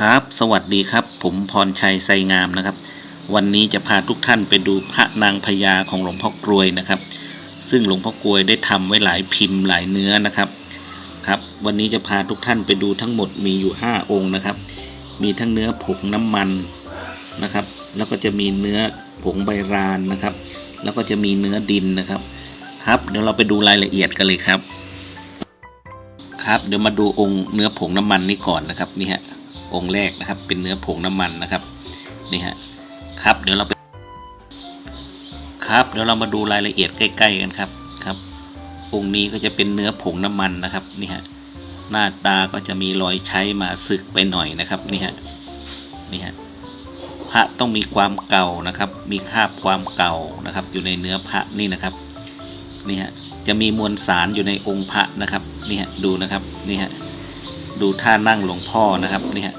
ครับ สวัสดีครับ ผมพรชัยไซงามนะครับ วันนี้จะพาทุกท่านไปดูพระนางพญาของหลวงพ่อกรวยนะครับ ซึ่งหลวงพ่อกรวยได้ทำไว้หลายพิมพ์หลายเนื้อนะครับครับ วันนี้จะพาทุกท่านไปดูทั้งหมดมีอยู่ 5 องค์นะครับ มีทั้งเนื้อผงน้ำมันนะครับ แล้วก็จะมีเนื้อผงใบรานนะครับ แล้วก็จะมีเนื้อดินนะครับ ครับ เดี๋ยวเราไปดูรายละเอียดกันเลยครับครับเดี๋ยวมาดูองค์เนื้อผงน้ำมันนี้ก่อนนะครับนี่ฮะ องค์แรกนะครับ เป็นเนื้อผงน้ำมันนะครับนี่ฮะครับเดี๋ยวเราไปครับเดี๋ยวเรามาดูรายละเอียดใกล้ ๆ กันครับครับองค์นี้ก็จะเป็นเนื้อผงน้ำมันนะครับนี่ฮะหน้าตาก็จะมีรอยใช้มาสึกไปหน่อยนะครับนี่ฮะนี่ฮะพระต้องมีความเก่านะครับ มีคราบความเก่านะครับ อยู่ในเนื้อพระนี่นะครับนี่ฮะจะมีมวลสารอยู่ในองค์พระนะครับนี่ฮะดูนะครับนี่ฮะ ดูท่านั่งหลวงพ่อนะครับนี่ฮะ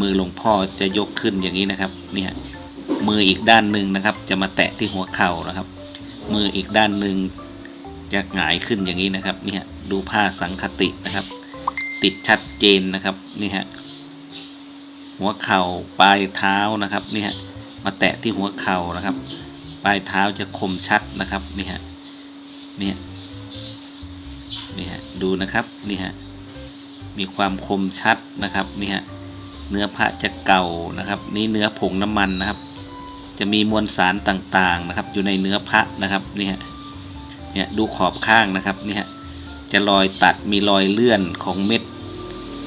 มือหลวงพ่อจะยกขึ้นอย่างนี้นะครับนี่ฮะมืออีกด้านหนึ่งนะครับ จะมาแตะที่หัวเข่านะครับ มืออีกด้านหนึ่งจะหงายขึ้นอย่างนี้นะครับนี่ฮะดูผ้าสังคตินะครับ ติดชัดเจนนะครับนี่ฮะหัวเข่าปลายเท้านะครับนี่ฮะมาแตะที่หัวเข่านะครับ ปลายเท้าจะคมชัดนะครับนี่ฮะนี่ฮะนี่ฮะดูนะครับนี่ฮะ มีความคมชัดนะครับนี่ฮะเนื้อพระจะเก่านะครับ นี่เนื้อผงน้ำมันนะครับ จะมีมวลสารต่างๆนะครับ อยู่ในเนื้อพระนะครับนี่ฮะเนี่ยดูขอบข้างนะครับนี่ฮะจะรอยตัดมีรอยเลื่อนของเม็ด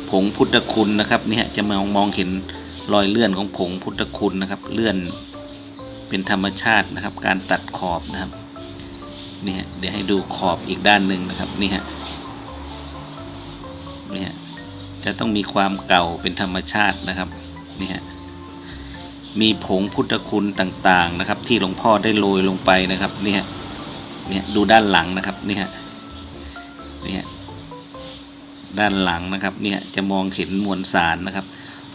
ผงพุทธคุณนะครับนี่ฮะจะมองมองเห็นรอยเลื่อนของผงพุทธคุณนะครับ เลื่อนเป็นธรรมชาตินะครับ การตัดขอบนะครับนี่ฮะเดี๋ยวให้ดูขอบอีกด้านหนึ่งนะครับนี่ฮะนี่ย จะต้องมีความเก่าเป็นธรรมชาตินะครับนี่ฮะมีผงพุทธคุณต่างๆนะครับ ที่หลวงพ่อได้โรยลงไปนะครับนี่ฮะเนี่ยดูด้านหลังนะครับนี่ฮะนี่ฮะด้านหลังนะครับเนี่ยจะมองเห็นมวลสารนะครับ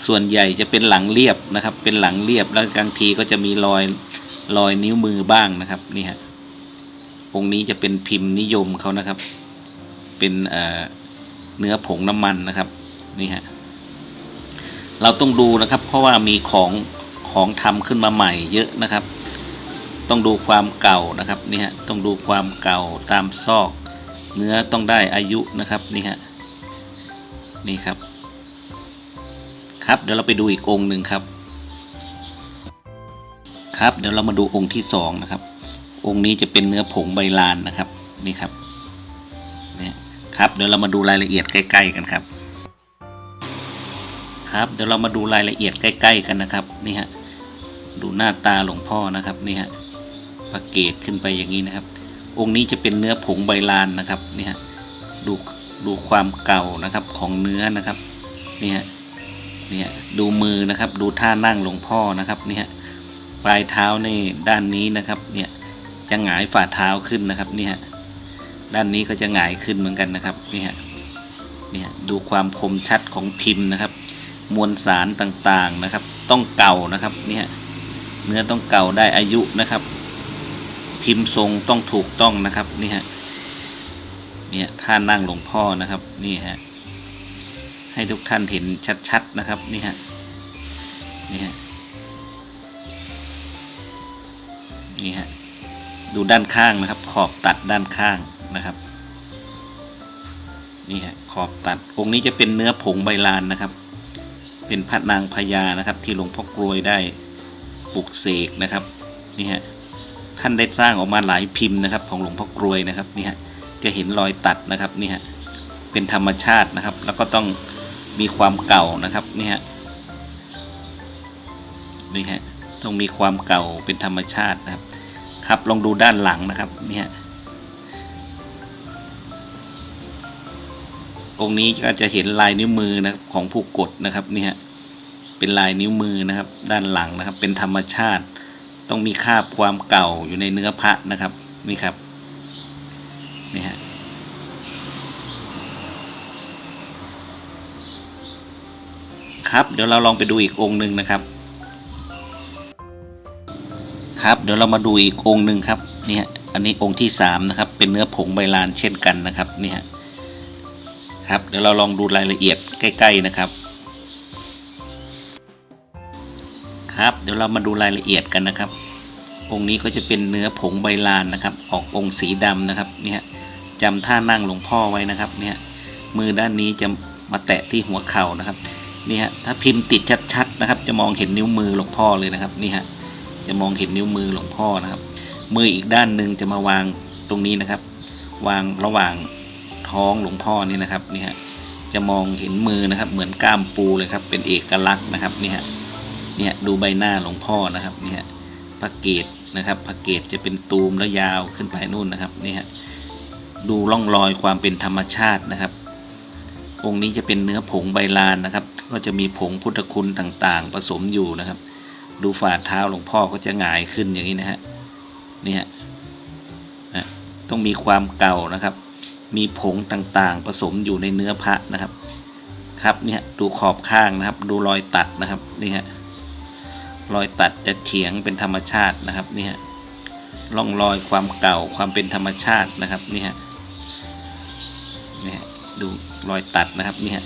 ส่วนใหญ่จะเป็นหลังเรียบนะครับ เป็นหลังเรียบแล้วบางทีก็จะมีรอยรอยนิ้วมือบ้างนะครับนี่ฮะองค์นี้จะเป็นพิมพ์นิยมเขานะครับ เป็นเอ่อเนื้อผงน้ำมันนะครับ นี่ฮะเราต้องดูนะครับ เพราะว่ามีของของทำขึ้นมาใหม่เยอะนะครับ ต้องดูความเก่านะครับนี่ฮะต้องดูความเก่าตามซอก เนื้อต้องได้อายุนะครับนี่ฮะนี่ครับ ครับเดี๋ยวเราไปดูอีกองค์หนึ่งครับ ครับเดี๋ยวเรามาดูองค์ที่สองนะครับ องค์นี้จะเป็นเนื้อผงใบลานนะครับนี่ครับเนี่ยครับเดี๋ยวเรามาดูรายละเอียดใกล้ ๆ กันครับ ครับ เดี๋ยวเรามาดูรายละเอียดใกล้ ๆ กันนะครับนี่ฮะดูหน้าตาหลวงพ่อนะครับนี่ฮะประเกตขึ้นไปอย่างนี้นะครับ องค์นี้จะเป็นเนื้อผงใบลานนะครับนี่ฮะดูดูความเก่านะครับของเนื้อนะครับนี่ฮะนี่ฮะดูมือนะครับ ดูท่านั่งหลวงพ่อนะครับนี่ฮะปลายเท้าในด้านนี้นะครับเนี่ยจะหงายฝ่าเท้าขึ้นนะครับนี่ฮะด้านนี้ก็จะหงายขึ้นเหมือนกันนะครับนี่ฮะนี่ฮะดูความคมชัดของพิมพ์นะครับ มวลสารต่างๆนะครับ ต้องเก่านะครับนี่ฮะเนื้อต้องเก่าได้อายุนะครับ พิมพ์ทรงต้องถูกต้องนะครับนี่ฮะเนี่ยท่านั่งหลวงพ่อนะครับนี่ฮะให้ทุกท่านเห็นชัดๆนะครับนี่ฮะนี่ฮะนี่ฮะดูด้านข้างนะครับ ขอบตัดด้านข้างนะครับนี่ฮะขอบตัดองค์นี้จะเป็นเนื้อผงใบลานนะครับ เป็นพระนางพญานะครับ ที่หลวงพ่อกรวยได้ปลุกเสกนะครับนี่ฮะท่านได้สร้างออกมาหลายพิมพ์นะครับ ของหลวงพ่อกรวยนะครับนี่ฮะจะเห็นรอยตัดนะครับนี่ฮะเป็นธรรมชาตินะครับ แล้วก็ต้องมีความเก่านะครับนี่ฮะนี่ฮะต้องมีความเก่าเป็นธรรมชาตินะครับ ครับลองดูด้านหลังนะครับนี่ยองค์นี้ก็จะเห็นลายนิ้วมือนะครับของผู้กดนะครับนี่ย เป็นลายนิ้วมือนะครับ ด้านหลังนะครับ เป็นธรรมชาติ ต้องมีคาบความเก่าอยู่ในเนื้อพระนะครับนี่ครับนี่ฮะครับ เดี๋ยวเราลองไปดูอีกองค์หนึ่งนะครับ ครับ เดี๋ยวเรามาดูอีกองค์หนึ่งครับนี่ยอันนี้องค์ที่สามนะครับ เป็นเนื้อผงใบลานเช่นกันนะครับนี่ยครับ เดี๋ยวเราลองดูรายละเอียดใกล้ ๆนะครับ ครับ เดี๋ยวเรามาดูรายละเอียดกันนะครับ องค์นี้ก็จะเป็นเนื้อผงใบลานนะครับ ออกองค์สีดำนะครับเนี่ยจำท่านั่งหลวงพ่อไว้นะครับเนี่ยมือด้านนี้จะมาแตะที่หัวเข่านะครับนี่ฮะถ้าพิมพ์ติดชัดๆนะครับ จะมองเห็นนิ้วมือหลวงพ่อเลยนะครับนี่ฮะจะมองเห็นนิ้วมือหลวงพ่อนะครับ มืออีกด้านหนึ่งจะมาวางตรงนี้นะครับ วางระหว่างท้องหลวงพ่อนี่นะครับนี่ฮะจะมองเห็นมือนะครับ เหมือนก้ามปูเลยครับ เป็นเอกลักษณ์นะครับนี่ฮะ เนี่ยดูใบหน้าหลวงพ่อนะครับเนี่ฮะพระเกศนะครับพระเกศจะเป็นตูมแล้วยาวขึ้นไปนู่นนะครับนี่ฮะดูร่องรอยความเป็นธรรมชาตินะครับ องค์นี้จะเป็นเนื้อผงใบลานนะครับ ก็จะมีผงพุทธคุณต่างๆ ผสมอยู่นะครับ ดูฝ่าเท้าหลวงพ่อก็จะหงายขึ้นอย่างนี้นะฮะนี่ฮะต้องมีความเก่านะครับ มีผงต่างๆ ผสมอยู่ในเนื้อพระนะครับ ครับเนี่ยดูขอบข้างนะครับ ดูรอยตัดนะครับนี่ฮะ รอยตัดจะเฉียงเป็นธรรมชาตินะครับนี่ฮะร่องรอยความเก่าความเป็นธรรมชาตินะครับนี่ฮะนี่ฮะดูรอยตัดนะครับนี่ฮะ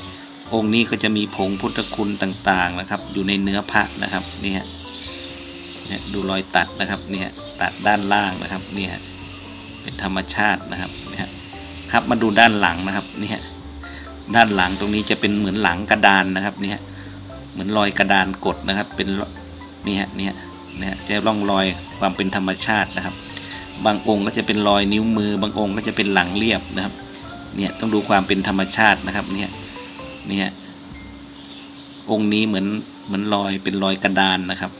องค์นี้ก็จะมีผงพุทธคุณต่างๆนะครับ อยู่ในเนื้อพระนะครับนี่ฮะนี่ดูรอยตัดนะครับนี่ฮะตัดด้านล่างนะครับนี่ฮะเป็นธรรมชาตินะครับนี่ฮะครับมาดูด้านหลังนะครับนี่ฮะด้านหลังตรงนี้จะเป็นเหมือนหลังกระดานนะครับนี่ฮะเหมือนรอยกระดานกดนะครับ เป็น นี่ฮะนี่ฮะนี่ฮะจะร่องรอยความเป็นธรรมชาตินะครับ บางองค์ก็จะเป็นรอยนิ้วมือ บางองค์ก็จะเป็นหลังเรียบนะครับเนี่ยต้องดูความเป็นธรรมชาตินะครับเนี่ยนี่ฮะองค์นี้เหมือนเหมือนรอยเป็นรอยกระดานนะครับ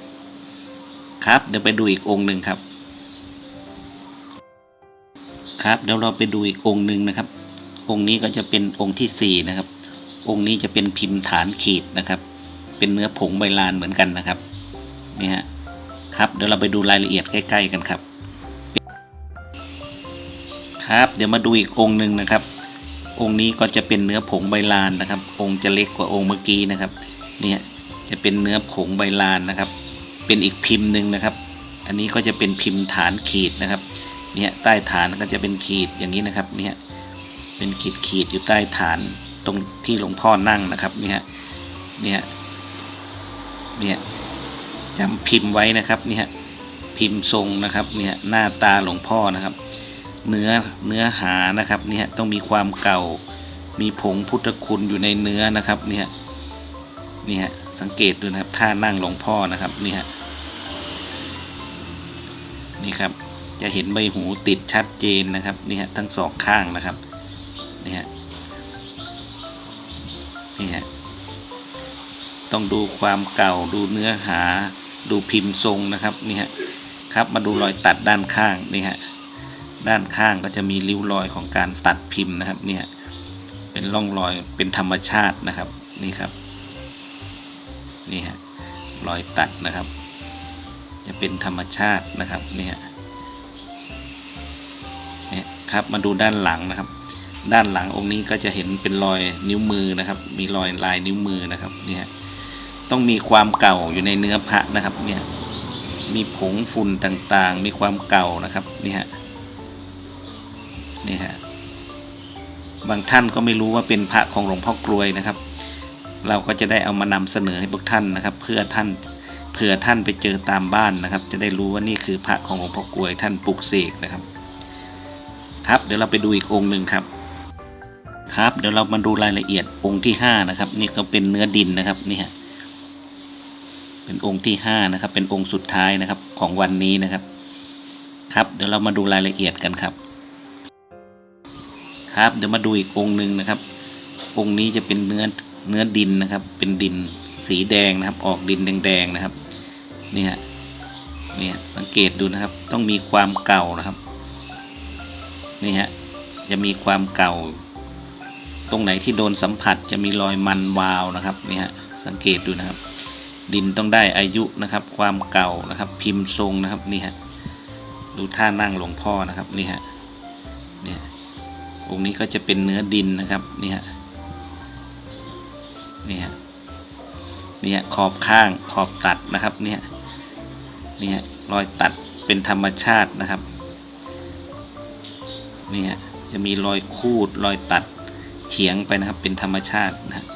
ครับเดี๋ยวไปดูอีกองค์หนึ่งครับ ครับเดี๋ยวเราไปดูอีกองค์หนึ่งนะครับ องค์นี้ก็จะเป็นองค์ที่สี่นะครับ องค์นี้จะเป็นพิมพ์ฐานขีดนะครับ เป็นเนื้อผงใบลานเหมือนกันนะครับ นี่ฮะครับเดี๋ยวเราไปดูรายละเอียดใกล้ ๆ กันครับ ครับ เดี๋ยวมาดูอีกองค์หนึ่งนะครับ องค์นี้ก็จะเป็นเนื้อผงใบลานนะครับ องค์จะเล็กกว่าองค์เมื่อกี้นะครับเนี่ยจะเป็นเนื้อผงใบลานนะครับ เป็นอีกพิมพ์หนึ่งนะครับ อันนี้ก็จะเป็นพิมพ์ฐานขีดนะครับเนี่ยใต้ฐานก็จะเป็นขีดอย่างนี้นะครับเนี่ยเป็นขีดขีดอยู่ใต้ฐานตรงที่หลวงพ่อนั่งนะครับเนี่ยเนี่ยเนี่ย จำพิมพ์ไว้นะครับเนี่ยพิมพ์ทรงนะครับเนี่ยหน้าตาหลวงพ่อนะครับ เนื้อเนื้อหานะครับเนี่ยต้องมีความเก่า มีผงพุทธคุณอยู่ในเนื้อนะครับเนี่ยนี่ยสังเกตดูนะครับท่านั่งหลวงพ่อนะครับนี่ยนี่ครับจะเห็นใบหูติดชัดเจนนะครับนี่ฮะทั้งสองข้างนะครับนี่ฮะนี่ฮะต้องดูความเก่าดูเนื้อหา ดูพิมพ์ทรงนะครับนี่ฮะครับมาดูรอยตัดด้านข้างนี่ฮะด้านข้างก็จะมีริ้วรอยของการตัดพิมพ์นะครับเนี่ยเป็นร่องรอยเป็นธรรมชาตินะครับนี่ครับนี่ฮะรอยตัดนะครับ จะเป็นธรรมชาตินะครับนี่ยเนี่ยครับมาดูด้านหลังนะครับ ด้านหลังองค์นี้ก็จะเห็นเป็นรอยนิ้วมือนะครับ มีรอยลายนิ้วมือนะครับนี่ย ต้องมีความเก่าอยู่ในเนื้อพระนะครับเนี่ยมีผงฝุ่นต่างๆ มีความเก่านะครับนี่ฮะนี่ฮะบางท่านก็ไม่รู้ว่าเป็นพระของหลวงพ่อกลวยนะครับ เราก็จะได้เอามานำเสนอให้พวกท่านนะครับ เพื่อท่านเผื่อท่านไปเจอตามบ้านนะครับ จะได้รู้ว่านี่คือพระของหลวงพ่อกลวยท่านปลุกเสกนะครับ ครับเดี๋ยวเราไปดูอีกองค์หนึ่งครับ ครับ เดี๋ยวเรามาดูรายละเอียดองค์ที่ห้านะครับนี่ก็เป็นเนื้อดินนะครับนี่ฮะ เป็นองค์ที่ห้านะครับ เป็นองค์สุดท้ายนะครับของวันนี้นะครับ ครับ เดี๋ยวเรามาดูรายละเอียดกันครับ ครับ เดี๋ยวมาดูอีกองค์หนึ่งนะครับ องค์นี้จะเป็นเนื้อเนื้อดินนะครับ เป็นดินสีแดงนะครับ ออกดินแดงๆนะครับนี่ฮะนี่ยสังเกตดูนะครับ ต้องมีความเก่านะครับนี่ฮะจะมีความเก่า ตรงไหนที่โดนสัมผัสจะมีรอยมันวาวนะครับนี่ฮะสังเกตดูนะครับ ดินต้องได้อายุนะครับ ความเก่านะครับ พิมพ์ทรงนะครับนี่ฮะดูท่านั่งหลวงพ่อนะครับนี่ฮะเนี่ยองค์นี้ก็จะเป็นเนื้อดินนะครับนี่ฮะนี่ฮะนี่ยขอบข้างขอบตัดนะครับเนี่ยนี่ยรอยตัดเป็นธรรมชาตินะครับนี่ฮะจะมีรอยคูดรอยตัดเฉียงไปนะครับ เป็นธรรมชาตินะฮะ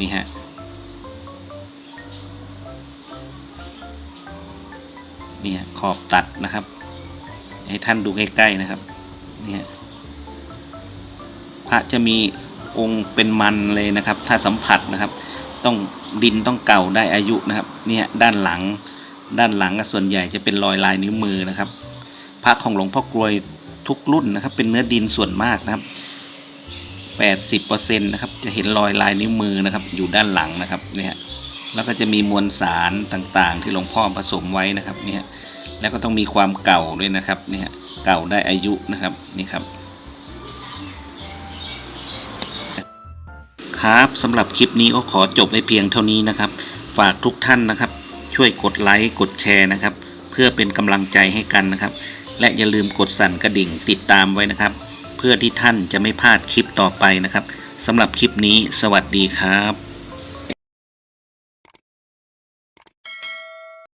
นี่ฮะ เนี่ยขอบตัดนะครับ ให้ท่านดูใกล้ๆนะครับเนี่ยพระจะมีองค์เป็นมันเลยนะครับ ถ้าสัมผัสนะครับ ต้องดินต้องเก่าได้อายุนะครับ เนี่ยด้านหลัง ด้านหลังส่วนใหญ่จะเป็นรอยลายนิ้วมือนะครับพระของหลวงพ่อกลวยทุกรุ่นนะครับ เป็นเนื้อดินส่วนมากนะครับ80%นะครับ จะเห็นรอยลายนิ้วมือนะครับ อยู่ด้านหลังนะครับเนี่ย แล้วก็จะมีมวลสารต่างๆ ที่หลวงพ่อผสมไว้นะครับเนี่ยแล้วก็ต้องมีความเก่าด้วยนะครับเนี่ยเก่าได้อายุนะครับนี่ครับครับสำหรับคลิปนี้ก็ขอจบไว้เพียงเท่านี้นะครับ ฝากทุกท่านนะครับ ช่วยกดไลค์กดแชร์นะครับ เพื่อเป็นกำลังใจให้กันนะครับ และอย่าลืมกดสั่นกระดิ่งติดตามไว้นะครับ เพื่อที่ท่านจะไม่พลาดคลิปต่อไปนะครับสำหรับคลิปนี้สวัสดีครับ